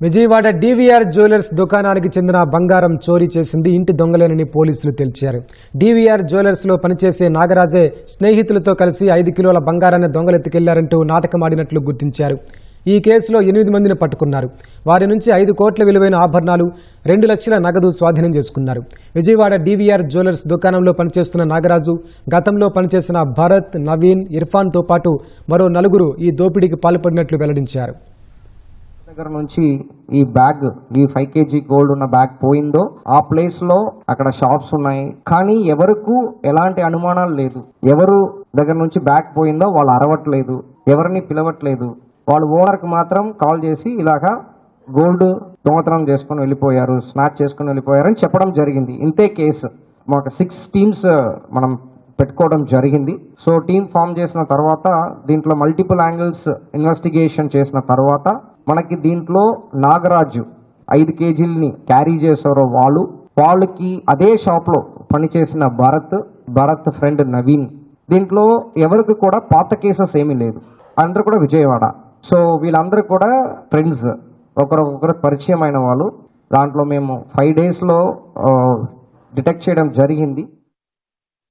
Vijayawada DVR jewellers దుకాణానికి చెందిన బంగారం చోరీ చేసింది ఇంటి దొంగలేనని పోలీసులు తేల్చారు. డీవీఆర్ జ్యువెలర్స్లో పనిచేసే నాగరాజే స్నేహితులతో కలిసి ఐదు కిలోల బంగారాన్ని దొంగలెత్తుకెళ్ళారంటూ నాటకమాడినట్లు గుర్తించారు. ఈ కేసులో ఎనిమిది మందిని పట్టుకున్నారు. వారి నుంచి ఐదు కోట్ల విలువైన ఆభరణాలు రెండు లక్షల నగదు స్వాధీనం చేసుకున్నారు. విజయవాడ డీవీఆర్ జ్యువెలర్స్ దుకాణంలో పనిచేస్తున్న నాగరాజు గతంలో పనిచేసిన భరత్ నవీన్ ఇర్ఫాన్తో పాటు మరో నలుగురు ఈ దోపిడీకి పాల్పడినట్లు వెల్లడించారు. దగ్గర నుంచి ఈ బ్యాగ్ ఈ ఫైవ్ కేజీ గోల్డ్ ఉన్న బ్యాగ్ పోయిందో ఆ ప్లేస్లో అక్కడ షాప్స్ ఉన్నాయి. కానీ ఎవరికి ఎలాంటి అనుమానాలు లేదు. ఎవరు దగ్గర నుంచి బ్యాగ్ పోయిందో వాళ్ళు అరవట్లేదు. ఎవరిని పిలవట్లేదు. వాళ్ళు ఓనర్కి మాత్రం కాల్ చేసి ఇలాగా గోల్డ్ దొంగతనం చేసుకొని వెళ్ళిపోయారు స్నాచ్ చేసుకొని వెళ్ళిపోయారు అని చెప్పడం జరిగింది. ఇంతే కేసు మాకు సిక్స్ టీమ్స్ uh, మనం పెట్టుకోవడం జరిగింది. సో టీం ఫామ్ చేసిన తర్వాత దీంట్లో మల్టిపుల్ యాంగిల్స్ ఇన్వెస్టిగేషన్ చేసిన తర్వాత మనకి దీంట్లో నాగరాజు ఐదు కేజీలని క్యారీ చేశారో వాళ్ళు. వాళ్ళకి అదే షాప్లో పనిచేసిన భరత్ భరత్ ఫ్రెండ్ నవీన్. దీంట్లో ఎవరికి కూడా పాత కేసెస్ ఏమీ లేదు. అందరూ కూడా విజయవాడ. సో వీళ్ళందరూ కూడా ఫ్రెండ్స్ ఒకరొకరు పరిచయం అయిన వాళ్ళు. దాంట్లో మేము ఫైవ్ డేస్లో డిటెక్ట్ చేయడం జరిగింది.